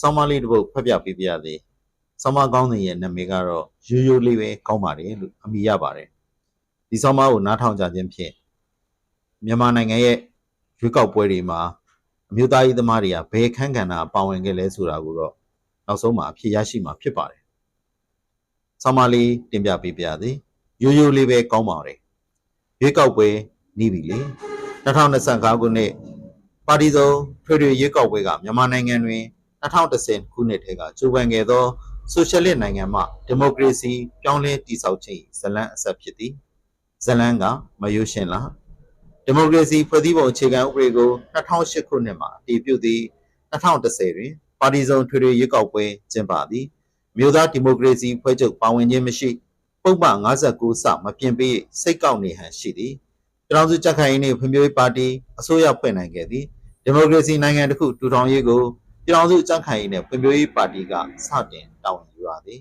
ဆောင်းပါးလေးတစ်ပုဒ်ဖတ်ပြပေးပြရသည်ဆောင်းပါးကောင်းတဲ့ရဲ့နာမည်ကတော့ရိုးရိုးလေးပဲကောင်းပါတယ်လို့အမည်ရပါတယ်ဒီဆောင်းပါးကိုနားထောင်ကြခြင်းဖြင့်မြန်မာနိုင်ငံရဲ့ရွေးကောက်ပွဲတွေမှာအမျိုးသားရေးသမားတွေကဘယ်ခန်းကဏ္ဍပါဝင်ခဲ့လဲဆိုတာကိုတော့နောက်ဆုံးမှာအဖြေရရှိမှာဖြစ်ပါတယ်ဆောင်းပါးလေးတင်ပြပေးပြရသည်ရိုးရိုးလေးပဲကောင်းပါတယ်ရွေးကောက်ပွဲနီးပြီလေ2025ခုနှစ်ပါတီစုံထွေထွေရွေးကောက်ပွဲကမြန်မာနိုင်ငံတွင် 2010ခုနှစ်ထဲကကျိုးပန်ခဲ့သောဆိုရှယ်လစ်နိုင်ငံမှဒီမိုကရေစီပြောင်းလဲတည်ဆောက်ခြင်းဇလန်းအဆက်ဖြစ်သည်ဇလန်းကမယိုးရှင်လားဒီမိုကရေစီဖွဲ့စည်းပုံအခြေခံဥပဒေကို2008ခုနှစ်မှာတည်ပြုသည်2010တွင်ပါတီစုံထွေထွေရွေးကောက်ပွဲကျင်းပသည်မြို့သားဒီမိုကရေစီဖွဲ့ချုပ်ပါဝင်ခြင်းမရှိပုပ္ပ59စမပြင်ပေးစိတ်ကောက်နေဟန်ရှိသည်ကျွန်တော်စုကြက်ခိုင်ရေးနှင့်ဖွံ့ဖြိုးရေးပါတီအစိုးရဖွဲ့နိုင်ခဲ့သည်ဒီမိုကရေစီနိုင်ငံတစ်ခုထူထောင်ရေးကို ပြည်ထောင်စုကြက်ခိုင်ရေးနှင့်ဖွံ့ဖြိုးရေးပါတီကစတင်တာဝန်ယူရသည်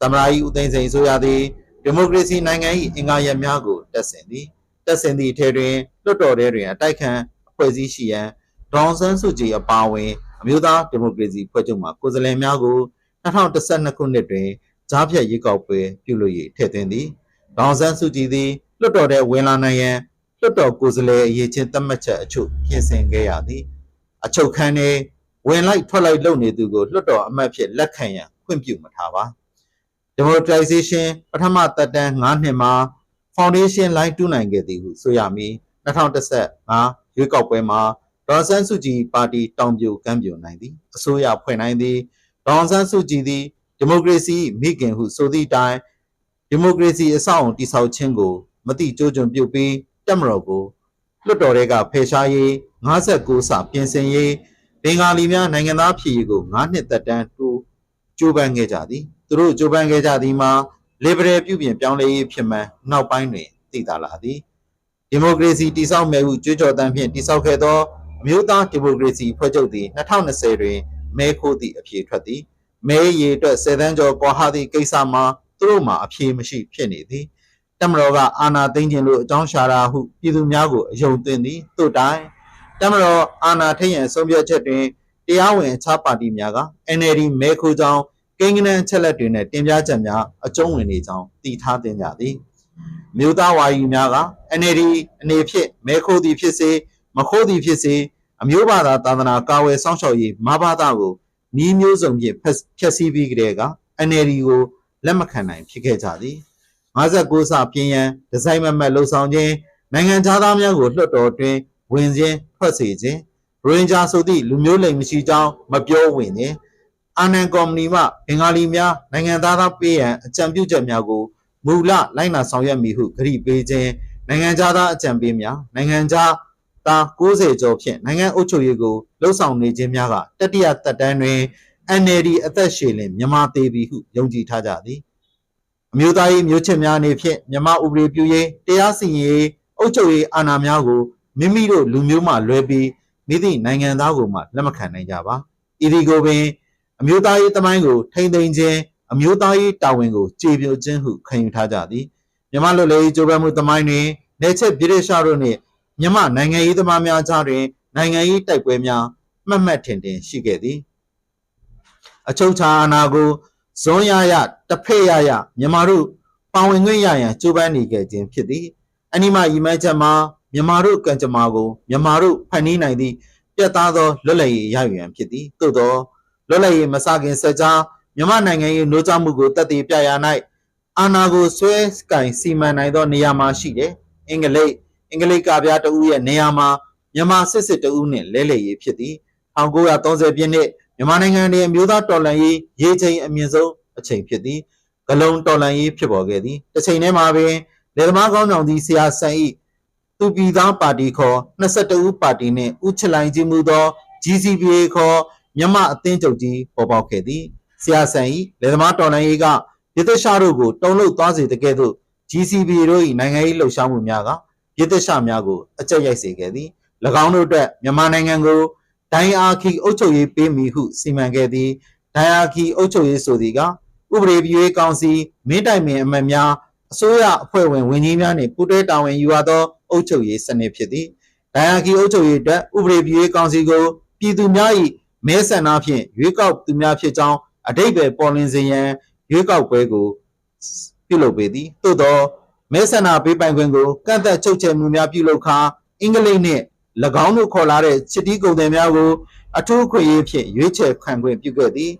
သမ္မတကြီးဦးသိန်းစိန်ဆိုရသည်ဒီမိုကရေစီနိုင်ငံ၏အင်္ဂါရပ်များကိုတက်ဆင်သည်တက်ဆင်သည့်အထက်တွင်လွှတ်တော်ထဲတွင်အတိုက်ခံအဖွဲ့အစည်းရှိရန်ဒေါန်ဆန်းစုကြည်အပါအဝင်အမျိုးသားဒီမိုကရေစီဖွဲ့ချုပ်မှကိုယ်စားလှယ်များကို2012ခုနှစ်တွင်ကြားဖြတ်ရွေးကောက်ပွဲပြုလုပ်၍ထည့်သွင်းသည်ဒေါန်ဆန်းစုကြည်သည်လွှတ်တော်ထဲဝင်လာနိုင်ရန်လွှတ်တော်ကိုယ်စားလှယ်အရေးချင်းသတ်မှတ်ချက်အချို့ပြင်ဆင်ခဲ့ရသည်အချုပ်ခန်းတွင် ဝင်လိုက်ထွက်လိုက်လုပ်နေသူကိုလွှတ်တော်အမတ်ဖြစ်လက်ခံရန်ခွင့်ပြုမထားပါ democratization ပထမသက်တမ်း9နှစ်မှာ foundation line တူးနိုင်ခဲ့သည်ဟုဆိုရမည်2015ရွေးကောက်ပွဲမှာဒေါ်ဆန်းစုကြည်ပါတီတောင်ပြိုကမ်းပြိုနိုင်သည်အစိုးရဖွဲ့နိုင်သည်ဒေါ်ဆန်းစုကြည်သည်ဒီမိုကရေစီမိခင်ဟုဆိုသည့်အတိုင်းဒီမိုကရေစီအဆောက်အုံတည်ဆောက်ခြင်းကို မတိကျိုးကျွံပြုတ်ပြီးတက်မတော်ကိုလွှတ်တော်တွေကဖယ်ရှားရေး59စပြင်ဆင်ရေး ဘင်္ဂါလီများနိုင်ငံသားဖြစ်ရေးကို9နှစ်သက်တမ်းတိုးကြိုးပမ်းခဲ့ကြသည်သူတို့ကြိုးပမ်းခဲ့ကြသည်မှာ liberal ပြုပြင်ပြောင်းလဲရေးဖြစ်မှန်နောက်ပိုင်းတွင်သိသာလာသည်ဒီမိုကရေစီတည်ဆောက်မယ်ဟုကြွေးကြော်သံဖြင့်တည်ဆောက်ခဲ့သောအမျိုးသားဒီမိုကရေစီဖွဲ့ချုပ်သည်2020တွင်မဲခိုးသည့်အဖြေထွက်သည်မဲရေအတွက်10တန်းကျော်ကွာဟသည့်ကိစ္စမှာသူတို့မှာအဖြေမရှိဖြစ်နေသည်တမတော်ကအာဏာသိမ်းခြင်းလို့အကြောင်းရှာတာဟုပြည်သူများကိုအယုံသွင်းသည်တို့တိုင် တမတော်အာဏာထိန်ရန်ဆုံးဖြတ်ချက်တွင်တရားဝင်အခြားပါတီများက NLD မဲခိုးကြောင်းကိန်းဂဏန်းချက်လက်တွေနဲ့တင်ပြချက်များအကျုံးဝင်နေကြောင်းတည်ထားတင်ကြသည်မြို့သားဝါယူများက NLD အနေဖြင့်မဲခိုးသည်ဖြစ်စေမခိုးသည်ဖြစ်စေအမျိုးဘာသာသာသနာကာဝယ်စောင့်ရှောက်ရေးမဘာသာကိုနီးမျိုးစုံဖြင့်ဖျက်ဆီးပြီးကြတဲ့က NLD ကိုလက်မခံနိုင်ဖြစ်ခဲ့ကြသည်59စပြင်းရန်ဒီဇိုင်းမမတ်လှုပ်ဆောင်ခြင်းနိုင်ငံသားများကိုလွှတ်တော်တွင် ဝင်ခြင်းထွက်စေခြင်းရိုဟင်ဂျာဆိုသည့်လူမျိုးလိမ်မရှိကြောင်းမပြောဝင်ခြင်းအာနန်ကော်မတီမှဘင်္ဂါလီများနိုင်ငံသားသားပေးရန်အကြံပြုချက်များကိုမူလလိုက်နာဆောင်ရွက်မည်ဟုဂရုပေးခြင်းနိုင်ငံသားအကြံပေးများနိုင်ငံသားသား90ကျော်ဖြင့်နိုင်ငံအုပ်ချုပ်ရေးကိုလှုပ်ဆောင်နေခြင်းများကတတိယသက်တမ်းတွင် NLD အသက်ရှည်လင်မြန်မာသေးပြီဟုယုံကြည်ထားကြသည်အမျိုးသားရေးမျိုးချစ်များအနေဖြင့်မြန်မာဥပဒေပြုရေးတရားစီရင်ရေးအုပ်ချုပ်ရေးအာဏာများကို မိမိတို့လူမျိုးမှလွဲပြီးမိသည့်နိုင်ငံသားကိုမှလက်မခံနိုင်ကြပါဤဒီကိုပင်အမျိုးသားရေးတမိုင်းကိုထိမ့်သိမ်းခြင်းအမျိုးသားရေးတာဝန်ကိုကြေပြိုခြင်းဟုခံယူထားကြသည်မြမလွတ်လပ်ရေးကြိုးပမ်းမှုတမိုင်းတွင်နေချက်ပြည်ရရှာတို့နှင့်မြမနိုင်ငံရေးသမားများကြားတွင်နိုင်ငံရေးတိုက်ပွဲများမှတ်မှတ်ထင်ထင်ရှိခဲ့သည်အချုပ်ချာအာဏာကိုဇွန်ရရတစ်ဖက်ရရမြန်မာတို့ပါဝင်ခွင့်ရရန်ကြိုးပမ်းနေခဲ့ခြင်းဖြစ်သည်အနိမရီမန်းချက်မှာ မြန်မာတို့ကံကြမ္မာကိုမြန်မာတို့ဖန်တီးနိုင်သည့်ပြတ်သားသောလွတ်လပ်ရေးရယူရန်ဖြစ်သည်သို့သောလွတ်လပ်ရေးမစခင်ဆက်ကြားမြန်မာနိုင်ငံ၏နှိုးချမှုကိုတည်တည်ပြရာ၌အာဏာကိုဆွဲကင်စီမံနိုင်သောနေရာမှာရှိတယ်။အင်္ဂလိပ်အင်္ဂလိပ်ကဗျာတဦးရဲ့နေရာမှာမြန်မာစစ်စစ်တဦးနှင့်လဲလှယ်ရေးဖြစ်သည်။1930ပြည့်နှစ်မြန်မာနိုင်ငံတွင်အမျိုးသားတော်လှန်ရေးရေချိန်အမြင့်ဆုံးအချိန်ဖြစ်သည်။ဂလုံတော်လှန်ရေးဖြစ်ပေါ်ခဲ့သည်။တစ်ချိန်တည်းမှာပင်လေသမားကောင်းဆောင်သည်ဆရာဆန်၏ သူပြည်သားပါတီခေါ်22ဦးပါတီနှင့်ဥချလိုင်ကြီးမှုသော GCPA ခေါ်မြမအသင်းချုပ်ကြီးပေါ်ပေါက်ခဲ့သည်ဆရာဆန်၏လေသမားတော်လှန်ရေးကပြည်သက်ရှာတို့ကိုတုံ့လုသွားစေတကဲ့သို့ GCPA တို့၏နိုင်ငံရေးလှုပ်ရှားမှုများကပြည်သက်ရှာများကိုအကြက်ရိုက်စေခဲ့သည်၎င်းတို့အတွက်မြန်မာနိုင်ငံကိုဒိုင်အာခီအုပ်ချုပ်ရေးပေးမည်ဟုစီမံခဲ့သည်ဒိုင်အာခီအုပ်ချုပ်ရေးဆိုသည်ကဥပဒေပြုရေးကောင်စီမင်းတိုင်ပင်အမတ်များအစိုးရအဖွဲ့ဝင်ဝန်ကြီးများနှင့်ပူးတွဲတာဝန်ယူရသော အုပ်ချုပ်ရေးစနစ်ဖြစ်သည်ဒိုင်ယာကီအုပ်ချုပ်ရေးအတွက်ဥပဒေပြုရေးကောင်စီကိုပြည်သူများ၏မဲဆန္ဒဖြင့်ရွေးကောက်သူများဖြစ်ကြောင်းအတိတ်ပဲပေါ်လင်းစေရန်ရွေးကောက်ပွဲကိုပြုလုပ်ပေသည်သို့သောမဲဆန္ဒပေးပိုင်ခွင့်ကိုကန့်သက်ချုပ်ချယ်မှုများပြုလုပ်ခါအင်္ဂလိပ်နှင့်၎င်းတို့ခေါ်လာတဲ့ချစ်တီးကုန်သည်များကိုအထူးအခွင့်အရေးဖြင့်ရွေးချယ်ခံခွင့်ပြုခဲ့သည်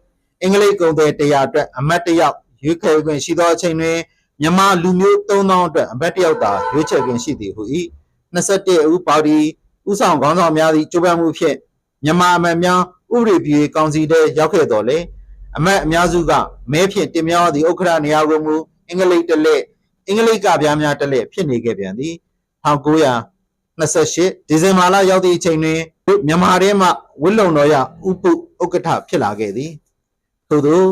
အင်္ဂလိပ်ကုန်သည်100အတွက်အမတ်တစ်ယောက်ရွေးချယ်ခွင့်ရှိသောအချိန်တွင် မြန်မာလူမျိုး3000အတွက်အမတ်တစ်ယောက်သာရွေးချယ်ခွင့်ရှိသည်ဟု၏21ဦးပါတီဥဆောင်ခေါင်းဆောင်များသည့်ကြိုးပမ်းမှုဖြင့်မြန်မာအမတ်များဥပဒေပြုရေးကောင်စီထဲရောက်ခဲ့တော်လေအမတ်အများစုကမဲဖြင့်တင်မြှောက်သည့်ဥက္ကဋ္ဌနေရာကိုမူအင်္ဂလိပ်တစ်လက်အင်္ဂလိပ်ကဗျားများတစ်လက်ဖြစ်နေခဲ့ပြန်သည်1928ဒီဇင်ဘာလရောက်သည့်အချိန်တွင်မြန်မာထဲမှဝစ်လုံတော်ရဥပုဥက္ကဋ္ဌဖြစ်လာခဲ့သည်ထို့သော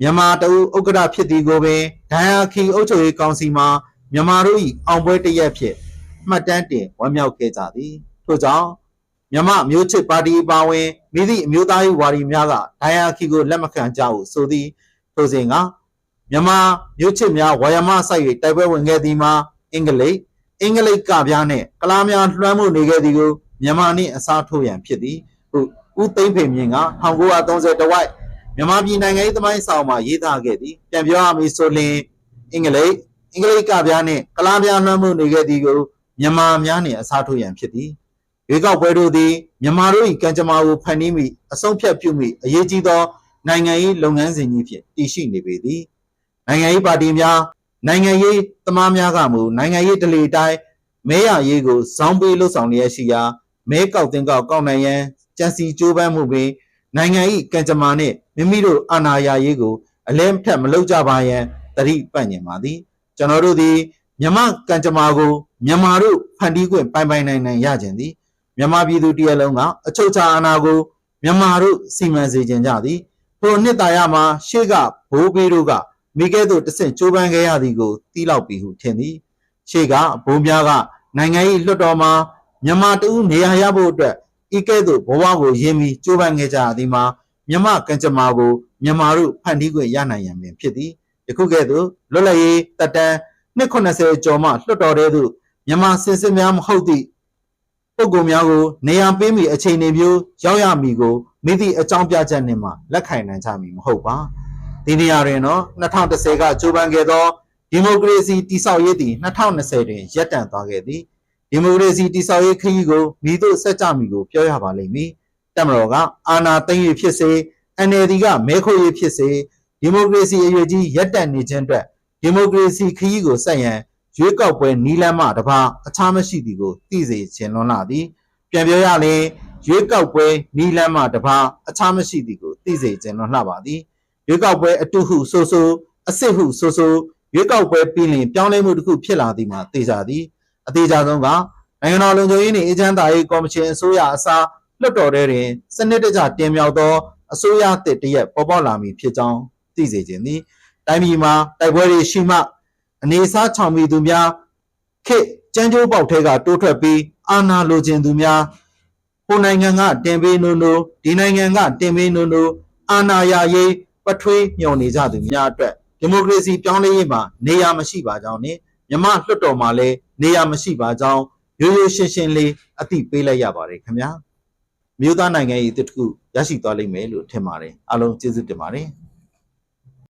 မြန်မာတအုပ်ဥက္ကဋ္ဌဖြစ်သည်ကိုပင်ဒိုင်ယာခီအုပ်ချုပ်ရေးကောင်စီမှမြန်မာတို့၏အောင်ပွဲတစ်ရက်ဖြင့်မှတ်တမ်းတင်ဝမ်းမြောက်ခဲ့ကြသည်ထို့ကြောင့်မြန်မာမျိုးချစ်ပါတီအပါအဝင်မိသည့်အမျိုးသားရေးဝါဒီများကဒိုင်ယာခီကိုလက်မခံကြဟုဆိုသည်ထိုစဉ်ကမြန်မာမျိုးချစ်များဝါယမဆိုင်၍တိုက်ပွဲဝင်ခဲ့သည်မှာအင်္ဂလိပ်အင်္ဂလိပ်ကဗျားနှင့်ကလားများလွှမ်းမိုးနေခဲ့သည်ကိုမြန်မာနှင့်အစားထိုးရန်ဖြစ်သည်ဟုဦးသိန်းဖေမြင့်က1930တဝိုက် မြန်မာပြည်နိုင်ငံရေးသမိုင်းဆောင်မှာရေးသားခဲ့သည်ပြန်ပြောရမည်ဆိုလျှင်အင်္ဂလိပ်အင်္ဂလိပ်ကဗျားနှင့်ကလားများလွှမ်းမိုးနေခဲ့သည်ကိုမြန်မာများနှင့်အစားထိုးရန်ဖြစ်သည်ရွေးကောက်ပွဲတို့သည်မြန်မာတို့၏ကံကြမ္မာကိုဖန်တီးမိအဆုံးဖြတ်ပြုမိအရေးကြီးသောနိုင်ငံရေးလုပ်ငန်းစဉ်ကြီးဖြင့်တည်ရှိနေပေသည်နိုင်ငံရေးပါတီများနိုင်ငံရေးသမားများကမူနိုင်ငံရေးဒလေတိုင်းမဲရရေးကိုဇောင်းပေးလှုပ်ဆောင်လျက်ရှိရာမဲကောက်တင်ကောက်ကောက်နိုင်ရန်ကြံစီကြိုးပမ်းမှုပင်နိုင်ငံ၏ကံကြမ္မာနှင့် မိမိတို့အာဏာရရေးကိုအလဲထက်မလုပ်ကြပါရန်တတိပတ်ညင်ပါသည်ကျွန်တော်တို့သည်မြမကံကြမ္မာကိုမြန်မာတို့ဖန်တီးခွင့်ပိုင်ပိုင်နိုင်နိုင်ရကြသည်မြန်မာပြည်သူတရက်လုံးကအချုပ်ချာအာဏာကိုမြန်မာတို့စီမံစေခြင်းကြသည်ထိုနှစ်တာရမှာရှေ့ကဘိုးဘေးတို့ကမိကဲ့သို့တဆင့်ကြိုးပမ်းခဲ့ရသည်ကိုသိလောက်ပြီဟုထင်သည်ရှေ့ကဘုံများကနိုင်ငံ၏လွှတ်တော်မှာမြန်မာတူနေရာရဖို့အတွက်ဤကဲ့သို့ဘဝကိုရင်းပြီးကြိုးပမ်းခဲ့ကြရသည်မှာ မြန်မာကံကြမ္မာကိုမြန်မာတို့ဖန်တီးခွင့်ရနိုင်ရန်ပင်ဖြစ်သည်ယခုကဲ့သို့လွတ်လပ်ရေးတက်တန်း290ကျော်မှလွှတ်တော်ထဲသို့မြန်မာစင်စစ်များမဟုတ်သည့်ပုဂ္ဂိုလ်များကိုနေရာပေးမိအခြေအနေမျိုးရောက်ရမည်ကိုမိသည့်အကြောင်းပြချက်နှင့်မှလက်ခံနိုင်ကြမည်မဟုတ်ပါဒီနေရာတွင်တော့2010ကကြိုးပမ်းခဲ့သောဒီမိုကရေစီတည်ဆောက်ရေးသည်2020တွင်ရပ်တန့်သွားခဲ့သည်ဒီမိုကရေစီတည်ဆောက်ရေးခရီးကိုမိတို့ဆက်ကြမည်ကိုပြောရပါလိမ့်မည် တက်မတော်ကအာဏာသိမ်းရေးဖြစ်စေ NLD ကမဲခိုးရေးဖြစ်စေဒီမိုကရေစီအရေးကြီးရပ်တန့်နေခြင်းအတွက်ဒီမိုကရေစီခရီးကိုဆက်ရန်ရွေးကောက်ပွဲနီလန်းမှတပါအခြားမရှိသည်ကိုသိစေခြင်းလွန်လာသည်ပြန်ပြောရရင်ရွေးကောက်ပွဲနီလန်းမှတပါအခြားမရှိသည်ကိုသိစေခြင်းလွန်လှပါသည်ရွေးကောက်ပွဲအတုဟုဆိုဆိုအစစ်ဟုဆိုဆိုရွေးကောက်ပွဲပြီးရင်ပြောင်းလဲမှုတစ်ခုဖြစ်လာသည်မှာသိကြသည်အသေးကြဆုံးကနိုင်ငံတော်လုံခြုံရေးနှင့်အေဂျင့်တာရေးကော်မရှင်အစိုးရအစား လွှတ်တော်ထဲတွင်စနစ်တကျတင်မြှောက်သောအစိုးရတစ်တရက်ပေါ်ပေါက်လာမည်ဖြစ်ကြောင်းသိစေခြင်းသည်တိုင်းပြည်မှာတိုက်ပွဲတွေရှိမှအနေအစားချောင်မီသူများခေတ်ကြမ်းကြိုးပေါက်ထဲကတိုးထွက်ပြီးအာဏာလိုချင်သူများဟိုနိုင်ငံကတင်ပေးနိုးနိုးဒီနိုင်ငံကတင်ပေးနိုးနိုးအာဏာရရေးပထွေးညှော်နေကြသူများအတွက်ဒီမိုကရေစီပြောင်းလဲရေးမှာနေရာမရှိပါကြောင်းနဲ့မြမလွှတ်တော်မှာလည်းနေရာမရှိပါကြောင်းရိုးရိုးရှင်းရှင်းလေးအသိပေးလိုက်ရပါတယ်ခင်ဗျာ မြို့သားနိုင်ငံရေးအသစ်တစ်ခုရရှိသွားလိမ့်မယ်လို့ထင်ပါတယ်အားလုံးကျေးဇူးတင်ပါတယ်